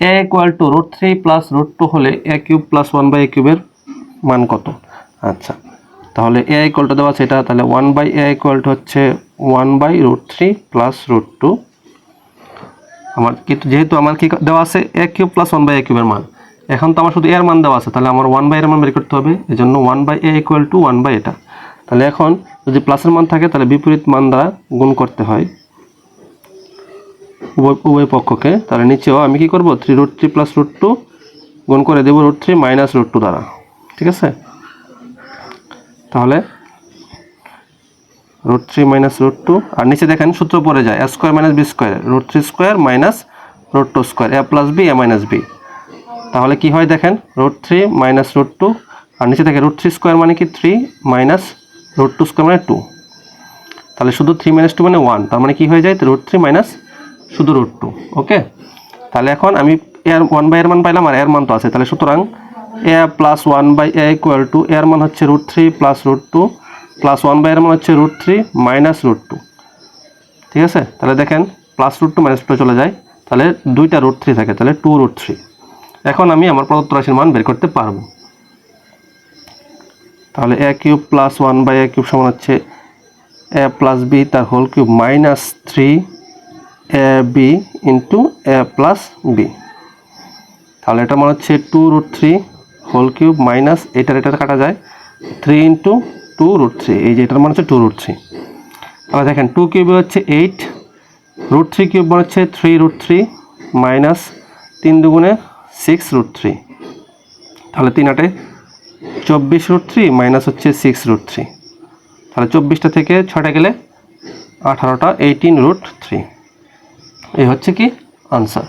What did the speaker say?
A equal to root three plus root two হলে A cube plus one by A কিউবের মান কত? আচ্ছা তাহলে এ ইকুয়াল টু দেওয়া আছে এটা, তাহলে one by A equal to হচ্ছে one by root three plus root two আমার কিন্তু যেহেতু আমার কি দেওয়া আছে A cube plus one by A কিউবের মান, এখন তো আমার শুধু এর মান দেওয়া আছে, তাহলে আমার ওয়ান বাই এর মান বের করতে হবে এই জন্য one by A equal to one by এটা। তাহলে এখন যদি প্লাসের মান থাকে, তাহলে বিপরীত মান দ্বারা গুণ করতে হয় উভয় পক্ষকে, তাহলে নিচেও আমি কি করব? Three root three plus root two গুণ করে দেবো root three minus root two দ্বারা। ঠিক আছে? তাহলে root three minus root two আর নিচে দেখেন সূত্র পড়ে যায় A square minus B square root three square minus root two square A plus B A minus B তাহলে কি হয় দেখেন? Root three minus root two আর নিচে দেখে রুট থ্রি স্কোয়ার মানে কি? Three minus root two square মানে two তাহলে শুধু থ্রি মাইনাস টু মানে ওয়ান তার মানে কি হয়ে যায়? রুট থ্রি মাইনাস শুধু রুট টু ওকে তাহলে এখন আমি এর ওয়ান বাই এর মান পাইলাম আর এর মান তো আছে। তাহলে সুতরাং A plus one by A equal to এর মান হচ্ছে root three plus root two plus one by এর মান হচ্ছে root three minus root two ঠিক আছে? তাহলে দেখেন plus root two minus two চলে যায়। তাহলে দুইটা রুট থ্রি থাকে, তাহলে টু রুট থ্রি এখন আমি আমার প্রদত্ত রাশির মান বের করতে পারব। তাহলে A cube plus one by A cube সমান হচ্ছে এ প্লাস বি তার whole cube minus three A B into A plus B তাহলে এটা মানে হচ্ছে two root three whole cube minus এটার এটার কাটা যায়। Three into two root three এই যে এটার মানে হচ্ছে টু রুট থ্রি তাহলে দেখেন টু কিউবে হচ্ছে এইট রুট থ্রি কিউব মানে হচ্ছে থ্রি রুট থ্রি মাইনাস তিন দুগুণে সিক্স রুট থ্রি তাহলে তিন আটে চব্বিশ রুট থ্রি মাইনাস হচ্ছে সিক্স রুট থ্রি তাহলে চব্বিশটা থেকে ছটা গেলে আঠারোটা এইটিন রুট থ্রি এই হচ্ছে কি? আনসার